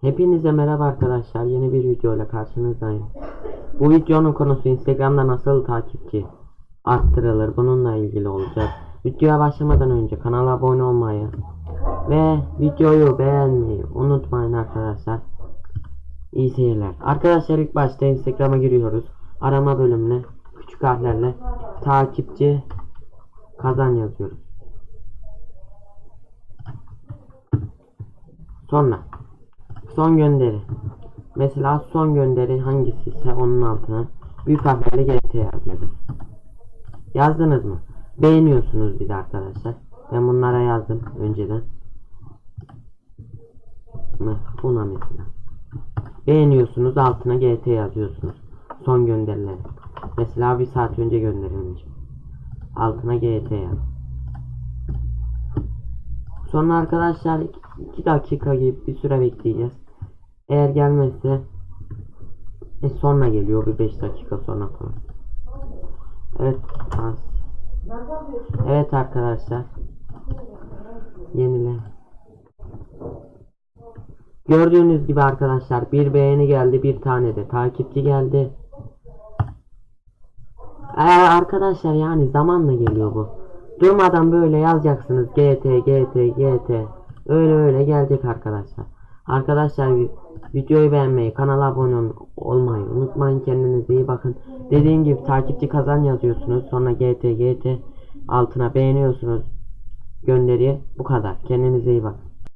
Hepinize merhaba arkadaşlar. Yeni bir video ile karşınızdayım. Bu videonun konusu Instagram'da nasıl takipçi arttırılır bununla ilgili olacak. Videoya başlamadan önce kanala abone olmayı ve videoyu beğenmeyi unutmayın arkadaşlar. İyi seyirler. Arkadaşlar ilk başta Instagram'a giriyoruz. Arama bölümüne küçük harflerle takipçi kazan yazıyoruz. Sonra son gönderi. Mesela son gönderi hangisi ise onun altına büyük harflerle GT yazıyoruz. Yazdınız mı? Beğeniyorsunuz bir de arkadaşlar. Ben bunlara yazdım önceden. Buna mesela. Beğeniyorsunuz altına GT yazıyorsunuz. Son gönderileri. Mesela bir saat önce gönderilmiş. Altına GT yaz. Sonra arkadaşlar 2 dakika gibi bir süre bekleyeceğiz. Eğer gelmezse e sonra geliyor bir 5 dakika sonra falan. Evet. Evet arkadaşlar. Yenile. Gördüğünüz gibi arkadaşlar bir beğeni geldi bir tane de takipçi geldi. Ee, arkadaşlar yani zamanla geliyor bu. Durmadan böyle yazacaksınız GT GT GT. Öyle öyle gelecek arkadaşlar. Arkadaşlar vi- videoyu beğenmeyi, kanala abone ol- olmayı unutmayın. Kendinize iyi bakın. Dediğim gibi takipçi kazan yazıyorsunuz. Sonra GT GT altına beğeniyorsunuz gönderiyi. Bu kadar. Kendinize iyi bakın.